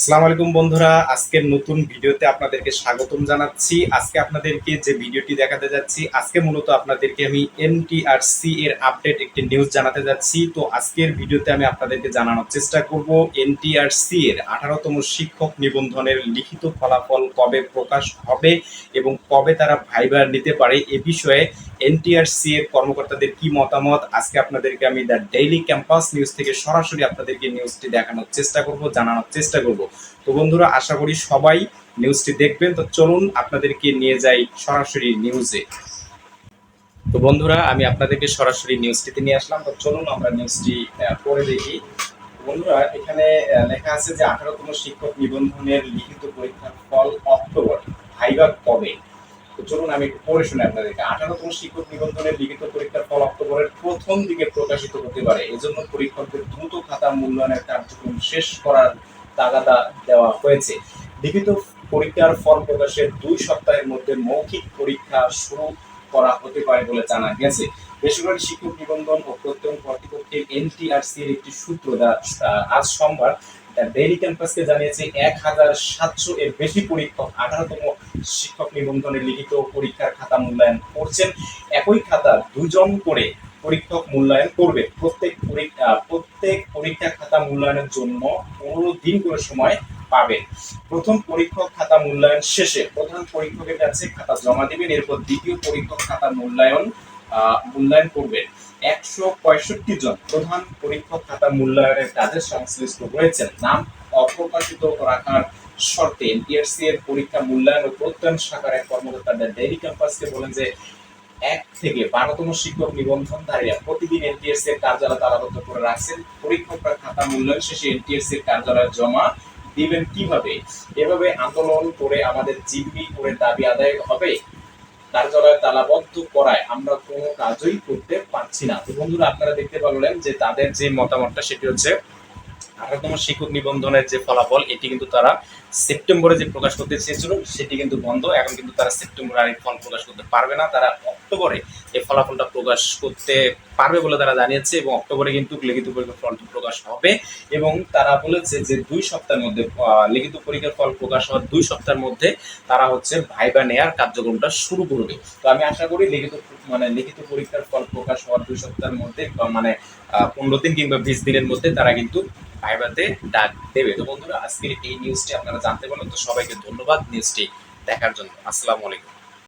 আসসালামু আলাইকুম বন্ধুরা, আজকের নতুন ভিডিওতে আপনাদেরকে স্বাগতম জানাচ্ছি। আজকে আপনাদেরকে যে ভিডিওটি দেখাতে যাচ্ছি, আজকে মূলত আপনাদেরকে আমি এনটিআরসি এর আপডেট একটি নিউজ জানাতে যাচ্ছি। তো আজকের ভিডিওতে আমি আপনাদেরকে জানানোর চেষ্টা করব এনটিআরসি এর আঠারোতম শিক্ষক নিবন্ধনের লিখিত ফলাফল কবে প্রকাশ হবে এবং কবে তারা ভাইবার নিতে পারে এ বিষয়ে এনটিআরসি এর কর্মকর্তাদের কি মতামত? আজকে আপনাদেরকে আমি দ্য ডেইলি ক্যাম্পাস নিউজ থেকে সরাসরি আপনাদেরকে নিউজটি দেখানোর চেষ্টা করব, জানানোর চেষ্টা করব। তো বন্ধুরা, আশা করি সবাই নিউজটি দেখবেন। তো চলুন আপনাদেরকে নিয়ে যাই সরাসরি নিউজে তো বন্ধুরা, আমি আপনাদেরকে সরাসরি নিউজটিতে নিয়ে আসলাম। তো চলুন আমরা নিউজটি পড়ে দেখি। বন্ধুরা, এখানে লেখা আছে যে আঠারোতম শিক্ষক নিবন্ধনের লিখিত পরীক্ষার ফল অক্টোবর, ভাইবা কবে? তো চলুন আমি একটু পড়ে শুনে আপনাদেরকে। আঠারোতম শিক্ষক নিবন্ধনের লিখিত পরীক্ষার ফল অক্টোবরের প্রথম দিকে প্রকাশিত হতে পারে। এজন্য পরীক্ষকদের দ্রুত খাতা মূল্যায়নের কার্যক্রম শেষ করার তাগাদা দেওয়া হয়েছে। লিখিত পরীক্ষার ফল প্রকাশের দুই সপ্তাহের মধ্যে মৌখিক পরীক্ষা শুরু করা হতে পারে বলে জানা গেছে। বেসরকারি শিক্ষক নিবন্ধন ও প্রত্যয়ন কর্তৃপক্ষের এনটিআরসি এর একটি সূত্র আজ সোমবার ডেইলি ক্যাম্পাসকে জানিয়েছে, এক হাজার সাতশো এর বেশি পরীক্ষক আঠারোতম শিক্ষক নিবন্ধনের লিখিত পরীক্ষার খাতা মূল্যায়ন করছেন। একই খাতা দুজন করে পরীক্ষক মূল্যায়ন করবে। প্রত্যেক পরীক্ষা প্রত্যেক পরীক্ষা খাতা মূল্যায়নের জন্য পনেরো দিন করে সময় পাবেন। প্রথম পরীক্ষক খাতা মূল্যায়ন শেষে প্রধান পরীক্ষকের কাছে খাতা জমা দিবেন, এরপর দ্বিতীয় পরীক্ষক খাতা মূল্যায়ন মূল্যায়ন করবেন। একশো পঁয়ষট্টি জন প্রধান পরীক্ষক খাতা মূল্যায়নের কাজে সংশ্লিষ্ট রয়েছেন। নাম অপ্রকাশিত রাখার শর্তে এনটিআরসি এর পরীক্ষা মূল্যায়ন ও প্রত্যয়ন শাখার এক কর্মকর্তা ডেইলি ক্যাম্পাসকে বলেন যে এক থেকে বারোতম শিক্ষক নিবন্ধনধারীরা প্রতিদিন এনটিএসসি এর কার্যালয় তালাবদ্ধ করে রাখছেন। পরীক্ষকরা খাতা মূল্যায়ন শেষে এনটিএসসি এর কার্যালয়ে জমা দিবেন কীভাবে? এভাবে আন্দোলন করে আমাদের জিম্মি করে দাবি আদায় হবে। কার্যালয় তালাবদ্ধ করায় আমরা কোনো কাজই করতে পারছি না। তো বন্ধুরা, আপনারা দেখতে পারলেন যে তাদের যে মতামতটা, সেটি হচ্ছে আঠারোতম শিক্ষক নিবন্ধনের যে ফলাফল, এটি কিন্তু তারা সেপ্টেম্বরে যে প্রকাশ করতে চেয়েছিল, সেটি কিন্তু বন্ধ। এখন কিন্তু তারা সেপ্টেম্বরে আর ফল প্রকাশ করতে পারবে না। তারা অক্টোবরে এই ফলাফলটা প্রকাশ করতে পারবে বলে তারা জানিয়েছে এবং অক্টোবরে কিন্তু লিখিত পরীক্ষার ফলটি প্রকাশ হবে এবং তারা বলেছে যে দুই সপ্তাহের মধ্যে লিখিত পরীক্ষার ফল প্রকাশ হওয়ার দুই সপ্তাহের মধ্যে তারা হচ্ছে ভাইবা নেয়ার কার্যক্রমটা শুরু করবে তো আমি আশা করি লিখিত মানে লিখিত পরীক্ষার ফল প্রকাশ হওয়ার দুই সপ্তাহের মধ্যে মানে পনেরো দিন কিংবা বিশ দিনের মধ্যে তারা কিন্তু ভাইবাতে ডাক দেবে। তো বন্ধুরা, আজকের এই নিউজটি আপনারা জানতে পারলেন, তো সবাইকে ধন্যবাদ নিউজটি দেখার জন্য। আসসালামু আলাইকুম।